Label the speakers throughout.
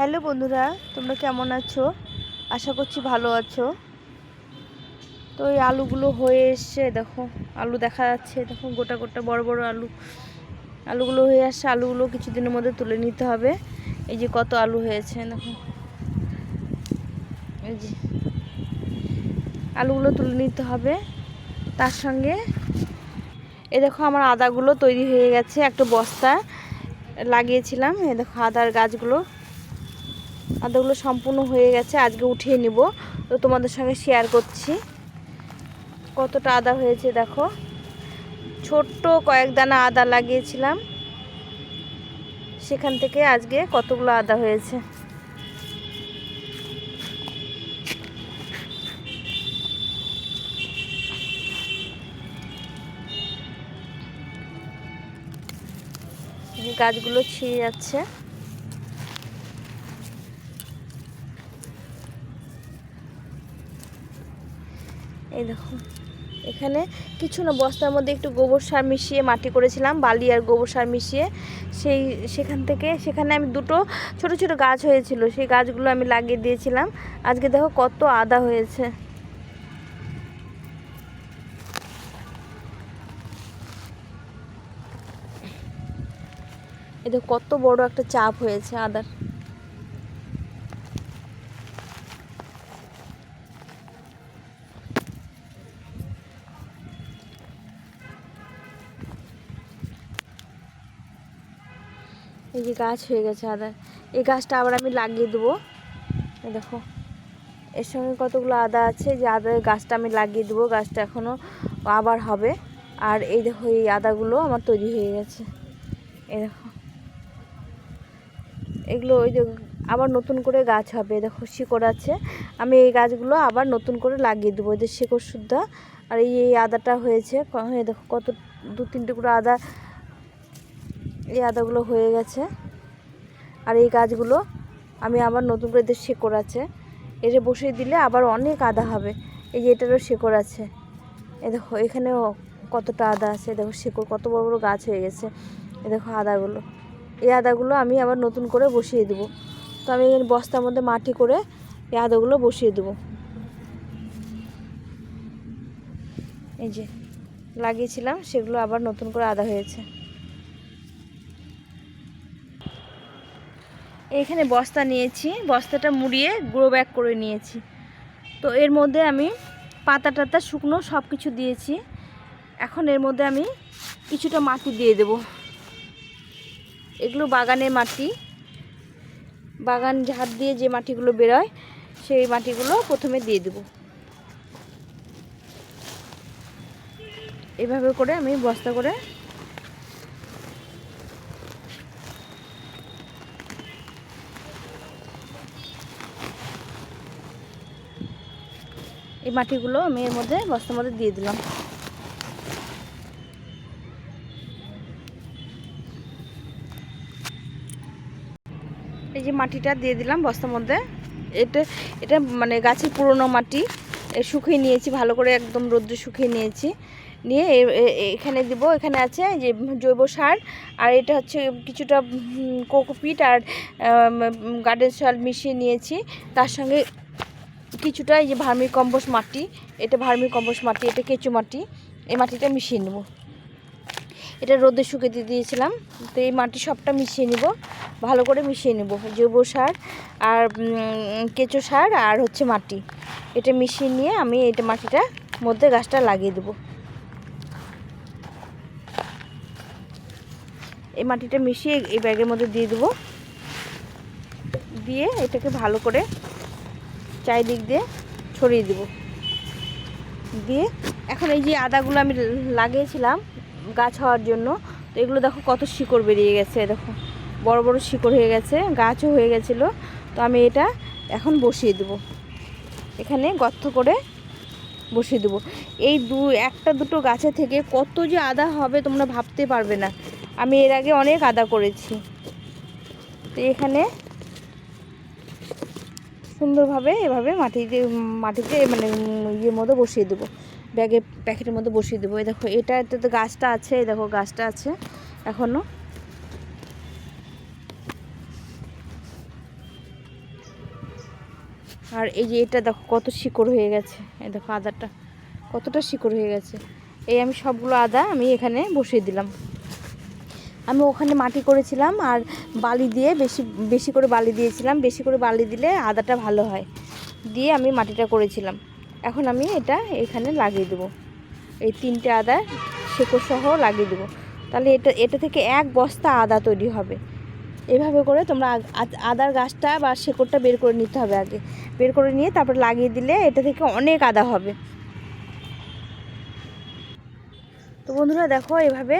Speaker 1: Hello বন্ধুরা, তোমরা কেমন আছো? আশা করছি ভালো আছো। তো এই আলুগুলো হয়ে এসছে, দেখো, আলু দেখা যাচ্ছে, দেখো, গোটা গোটা বড় বড় আলু। আলুগুলো হয়ে আসছে, আলুগুলো কিছুদিনের মধ্যে তুলে নিতে হবে। এই যে কত আলু হয়েছে, দেখো। এই যে আলুগুলো তুলে নিতে হবে, তার সঙ্গে এ দেখো আমার আদাগুলো তৈরি হয়ে গেছে, একটা বস্তা লাগিয়েছিলাম, এ দেখো আদার গাছগুলো। আদাগুলো সম্পূর্ণ হয়ে গেছে, আজকে উঠিয়ে নিব। তো তোমাদের সঙ্গে শেয়ার করছি। কতটা আদা হয়েছে দেখো। ছোট্ট কয়েক দানা আদা লাগিয়েছিলাম। সেখান থেকে আজকে কতগুলো আদা হয়েছে? গাছগুলো ছিঁড়ে যাচ্ছে। এই দেখো। এখানে কিছু না, বস্তার মধ্যে একটু গোবর সার মিশিয়ে মাটি করেছিলাম, বালি আর গোবর সার মিশিয়ে। সেই, সেখান থেকে, সেখানে আমি দুটো ছোট ছোট গাছ হয়েছিল, সেই গাছগুলো আমি লাগিয়ে দিয়েছিলাম। আজকে দেখো কত আদা হয়েছে। এই দেখো কত বড় একটা চাপ হয়েছে আদার। এই যে গাছ হয়ে গেছে আদার। এই গাছটা আবার আমি লাগিয়ে দেবো। দেখো, এর সঙ্গে কতগুলো আদা আছে, যে আদার গাছটা আমি লাগিয়ে দেবো, গাছটা এখনও আবার হবে। আর এই দেখো, এই আদাগুলো আমার তৈরি হয়ে গেছে। এই দেখো, এগুলো ওই যে আবার নতুন করে গাছ হবে। দেখো, শিকড় আছে। আমি এই গাছগুলো আবার নতুন করে লাগিয়ে দেবো যে শিকড় শুদ্ধা। আর এই আদাটা হয়েছে দেখো কত দু তিনটে করে আদা এই আদাগুলো হয়ে গেছে। আর এই গাছগুলো আমি আবার নতুন করে এদের শেকড় আছে। এটা বসিয়ে দিলে আবার অনেক আদা হবে। এই যে এটারও শেকড় আছে। এ দেখো, এখানেও কতটা আদা আছে। দেখো, শেকড় কত বড় বড় গাছ হয়ে গেছে। এ দেখো আদাগুলো। এই আদাগুলো আমি আবার নতুন করে বসিয়ে দেবো। তো আমি বস্তার মধ্যে মাটি করে এই আদাগুলো বসিয়ে দেবো। এই যে লাগিয়েছিলাম, সেগুলো আবার নতুন করে আদা হয়েছে। এখানে বস্তা নিয়েছি, বস্তাটা মুড়িয়ে গ্রো ব্যাগ করে নিয়েছি। তো এর মধ্যে আমি পাতা টাতা, শুকনো সব কিছু দিয়েছি। এখন এর মধ্যে আমি কিছুটা মাটি দিয়ে দেব। এগুলো বাগানের মাটি। বাগান ঝাড় দিয়ে যে মাটিগুলো বেরোয়, সেই মাটিগুলো প্রথমে দিয়ে দেব। এভাবে করে আমি বস্তা করে এই মাটিগুলো আমি এর মধ্যে বস্তার মধ্যে দিয়ে দিলাম। এই যে মাটিটা দিয়ে দিলাম বস্তার মধ্যে। এটা এটা মানে গাছের পুরনো মাটি। শুকিয়ে নিয়েছি, ভালো করে একদম রোদ্রে শুকিয়ে নিয়েছি। নিয়ে এখানে দিব, এখানে আছে যে জৈব সার। আর এটা হচ্ছে কিছুটা কোকোপিট আর গার্ডেন সয়েল মিশিয়ে নিয়েছি। তার সঙ্গে কিছুটা এই যে ভার্মি কম্পোস্ট মাটি, এটা ভার্মি কম্পোস্ট মাটি, এটা কেঁচু মাটি, এই মাটিটা মিশিয়ে নেব। এটা রোদে শুকিয়ে দিয়েছিলাম, তো এই মাটি সবটা মিশিয়ে নিব, ভালো করে মিশিয়ে নেব, জৈব সার আর কেঁচো সার আর হচ্ছে মাটি। এটা মিশিয়ে নিয়ে আমি এটা মাটিটা মধ্যে গাছটা লাগিয়ে দেবো। এই মাটিটা মিশিয়ে এই ব্যাগের মধ্যে দিয়ে দেবো। দিয়ে এটাকে ভালো করে চারিদিক দিয়ে ছড়িয়ে দেব। দিয়ে এখন এই যে আদাগুলো আমি লাগিয়েছিলাম গাছ হওয়ার জন্য, তো এগুলো দেখো কত শিকড় বেরিয়ে গেছে, দেখো। বড় বড় শিকড় হয়ে গেছে, গাছও হয়ে গেছিল। তো আমি এটা এখন বসিয়ে দেব। এখানে গর্ত করে বসিয়ে দেবো। এই দু, একটা দুটো গাছে থেকে কত যে আদা হবে তোমরা ভাবতে পারবে না। আমি এর আগে অনেক আদা করেছি। তো এখানে সুন্দরভাবে এভাবে মাটিতে মাটিতে মানে ইয়ের মধ্যে বসিয়ে দেবো। ব্যাগে, প্যাকেটের মধ্যে বসিয়ে দেবো। এই দেখো, এটা তো গাছটা আছে, এই দেখো গাছটা আছে এখনও আর এই যে এটা দেখো, কত শিকড় হয়ে গেছে। এই দেখো আদাটা কতটা শিকড় হয়ে গেছে। এই আমি সবগুলো আদা আমি এখানে বসিয়ে দিলাম। আমি ওখানে মাটি করেছিলাম আর বালি দিয়ে বেশি বেশি করে বালি দিয়েছিলাম। বেশি করে বালি দিলে আদাটা ভালো হয়। দিয়ে আমি মাটিটা করেছিলাম। এখন আমি এটা এখানে লাগিয়ে দেবো। এই তিনটে আদা শেকড় সহ লাগিয়ে দেবো। তাহলে এটা এটা থেকে এক বস্তা আদা তৈরি হবে। এভাবে করে তোমরা আদার গাছটা বা শেকড়টা বের করে নিতে হবে আগে। বের করে নিয়ে তারপর লাগিয়ে দিলে এটা থেকে অনেক আদা হবে। তো বন্ধুরা দেখো এভাবে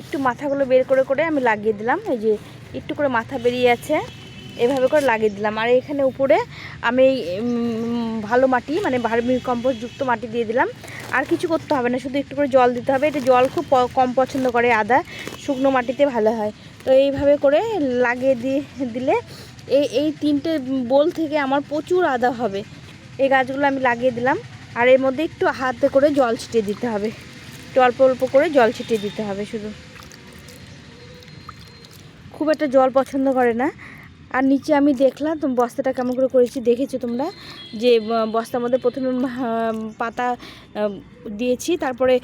Speaker 1: একটু মাথাগুলো বের করে করে আমি লাগিয়ে দিলাম। এই যে একটু করে মাথা বেরিয়ে আছে, এভাবে করে লাগিয়ে দিলাম। আর এখানে উপরে আমি ভালো মাটি মানে ভার্মি কম্পোস্ট যুক্ত মাটি দিয়ে দিলাম। আর কিছু করতে হবে না, শুধু একটু করে জল দিতে হবে। এটা জল খুব কম পছন্দ করে আদা, শুকনো মাটিতে ভালো হয়। তো এইভাবে করে লাগিয়ে দিয়ে দিলে এই এই তিনটে বোল থেকে আমার প্রচুর আদা হবে। এই গাছগুলো আমি লাগিয়ে দিলাম। আর এর মধ্যে একটু হাতে করে জল ছিটিয়ে দিতে হবে। একটু অল্প অল্প করে জল ছিটিয়ে দিতে হবে শুধু। খুব একটা জল পছন্দ করে না। আর নিচে আমি দেখলাম, তো বস্তাটা কেমন করে করেছি দেখেছ তোমরা? যে বস্তার মধ্যে প্রথমে পাতা দিয়েছি, তারপরে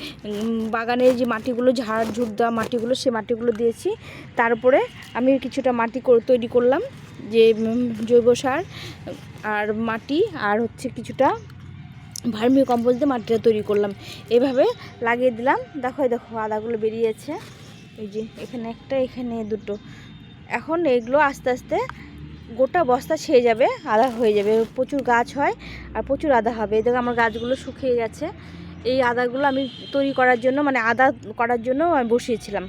Speaker 1: বাগানে যে মাটিগুলো, ঝাড় ঝুট দেওয়া মাটিগুলো, সে মাটিগুলো দিয়েছি। তারপরে আমি কিছুটা মাটি তৈরি করলাম, যে জৈব সার আর মাটি, আর হচ্ছে কিছুটা ভার্মি কম্পোস্ট দিয়ে মাটিটা তৈরি করলাম। এভাবে লাগিয়ে দিলাম। দেখো দেখো, আদাগুলো বেরিয়েছে। এই যে, এখানে একটা, এখানে দুটো। এখন এগুলো আস্তে আস্তে গোটা বস্তা ছেয়ে যাবে আদা হয়ে যাবে। প্রচুর গাছ হয় আর প্রচুর আদা হবে। দেখো আমার গাছগুলো শুকিয়ে গেছে। এই আদাগুলো আমি তৈরি করার জন্য মানে আদা করার জন্য আমি বসিয়েছিলাম।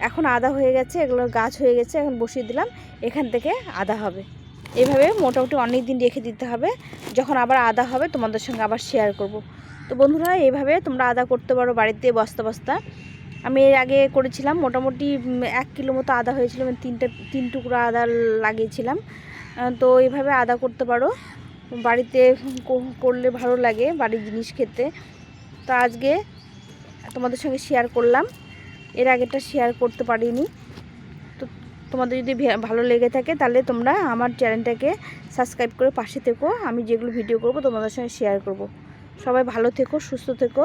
Speaker 1: এখন আদা হয়ে গেছে, এগুলো গাছ হয়ে গেছে, এখন বসিয়ে দিলাম। এখান থেকে আদা হবে। এভাবে মোটামুটি অনেক দিন রেখে দিতে হবে। যখন আবার আদা হবে, তোমাদের সঙ্গে আবার শেয়ার করব। তো বন্ধুরা, এইভাবে তোমরা আদা করতে পারো বাড়িতে বস্তা বস্তা। আমি এর আগে করেছিলাম, মোটামুটি এক কিলো মতো আদা হয়েছিল আমি তিনটে, তিন টুকরো আদা লাগিয়েছিলাম। তো এইভাবে আদা করতে পারো। বাড়িতে করলে ভালো লাগে বাড়ির জিনিস খেতে। তো আজকে তোমাদের সঙ্গে শেয়ার করলাম। এর আগেটা শেয়ার করতে পারিনি। তো তোমাদের যদি ভালো লেগে থাকে, তাহলে তোমরা আমার চ্যানেলটাকে সাবস্ক্রাইব করে পাশে থেকো। আমি যেগুলো ভিডিও করব, তোমাদের সঙ্গে শেয়ার করব। সবাই ভালো থেকো, সুস্থ থেকো।